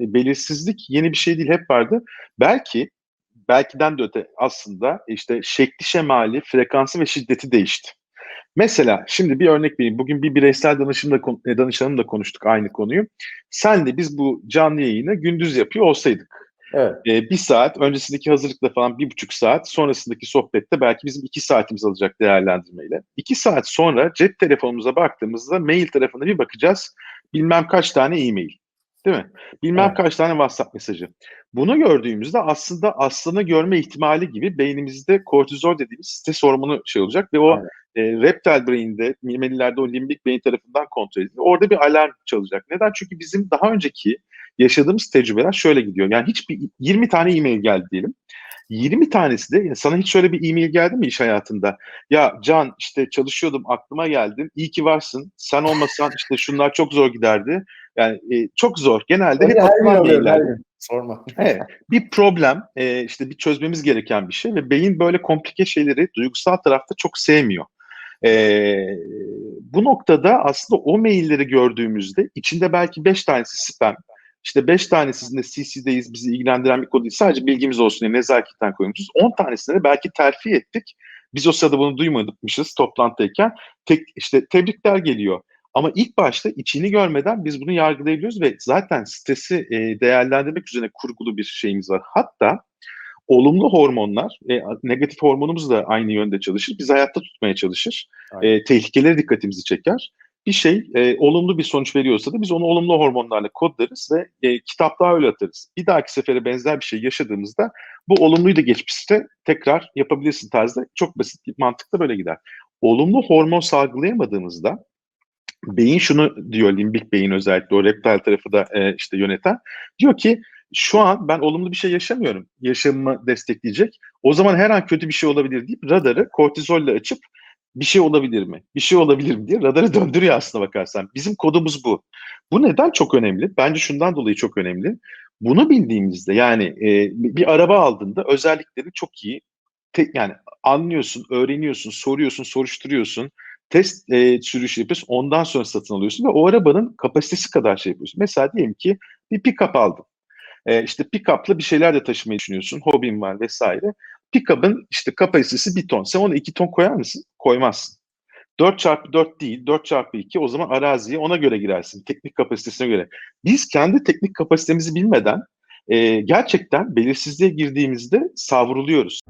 e, belirsizlik yeni bir şey değil hep vardı. Belki belkiden de öte aslında işte şekli şemali, frekansı ve şiddeti değişti. Mesela şimdi bir örnek vereyim. Bugün bir bireysel danışımla, e, danışanımla konuştuk aynı konuyu. Sen de biz bu canlı yayını gündüz yapıyor olsaydık. Evet. E, bir saat, öncesindeki hazırlıkla falan bir buçuk saat, sonrasındaki sohbette belki bizim iki saatimiz alacak değerlendirmeyle. İki saat sonra cep telefonumuza baktığımızda mail tarafına bir bakacağız. Bilmem kaç tane e-mail. Değil mi? Bilmem Evet. kaç tane WhatsApp mesajı. Bunu gördüğümüzde aslında aslanı görme ihtimali gibi beynimizde kortizol dediğimiz stres hormonu şey olacak ve o Evet. e, reptile brain'de, memelilerde o limbik beyin tarafından kontrol edilir. Orada bir alarm çalacak. Neden? Çünkü bizim daha önceki yaşadığımız tecrübeler şöyle gidiyor. Yani hiçbir 20 tane e-mail geldi diyelim. 20 tanesi de yani sana hiç şöyle bir e-mail geldi mi iş hayatında? Ya Can işte çalışıyordum aklıma geldin. İyi ki varsın. Sen olmasan işte şunlar çok zor giderdi. Yani e, çok zor. Genelde hep Her gün atılan mailler. Sorma. Evet, bir problem, e, işte bir çözmemiz gereken bir şey ve beyin böyle komplike şeyleri duygusal tarafta çok sevmiyor. E, bu noktada aslında o mailleri gördüğümüzde içinde belki 5 tanesi spam, işte 5 tanesinde CC'deyiz, bizi ilgilendiren bir kod değil, sadece bilgimiz olsun diye nezaketten koymuşuz. 10 tanesini de belki terfi ettik. Biz o sırada bunu duymadıkmışız toplantıdayken. Tek, işte tebrikler geliyor. Ama ilk başta içini görmeden biz bunu yargılayabiliyoruz ve zaten stresi e, değerlendirmek üzerine kurgulu bir şeyimiz var. Hatta olumlu hormonlar, e, negatif hormonumuz da aynı yönde çalışır. Bizi hayatta tutmaya çalışır. E, tehlikelere dikkatimizi çeker. Bir şey e, olumlu bir sonuç veriyorsa da biz onu olumlu hormonlarla kodlarız ve e, kitaplığa öyle atarız. Bir dahaki sefere benzer bir şey yaşadığımızda bu olumluyu da geçmişte tekrar yapabilirsin tarzda çok basit bir mantıkla böyle gider. Olumlu hormon salgılayamadığımızda beyin şunu diyor limbik beyin özellikle o reptile tarafı da e, işte yöneten diyor ki şu an ben olumlu bir şey yaşamıyorum. Yaşamımı destekleyecek. O zaman her an kötü bir şey olabilir deyip radarı kortizolle açıp bir şey olabilir mi? Bir şey olabilir mi diye radarı döndürüyor aslına bakarsan. Bizim kodumuz bu. Bu neden çok önemli? Bence şundan dolayı çok önemli. Bunu bildiğimizde yani e, bir araba aldığında özellikleri çok iyi te, yani anlıyorsun, öğreniyorsun, soruyorsun, soruşturuyorsun test e, sürüşü yapıyorsun. Ondan sonra satın alıyorsun ve o arabanın kapasitesi kadar şey yapıyorsun. Mesela diyelim ki bir pick-up aldın. E, işte pick-up'la bir şeyler de taşımayı düşünüyorsun. Hobin var vesaire. Pick-up'ın işte kapasitesi bir ton. Sen ona iki ton koyar mısın? Koymazsın. 4 çarpı 4 değil, 4 çarpı 2 o zaman araziye ona göre girersin. Teknik kapasitesine göre. Biz kendi teknik kapasitemizi bilmeden e, gerçekten belirsizliğe girdiğimizde savruluyoruz.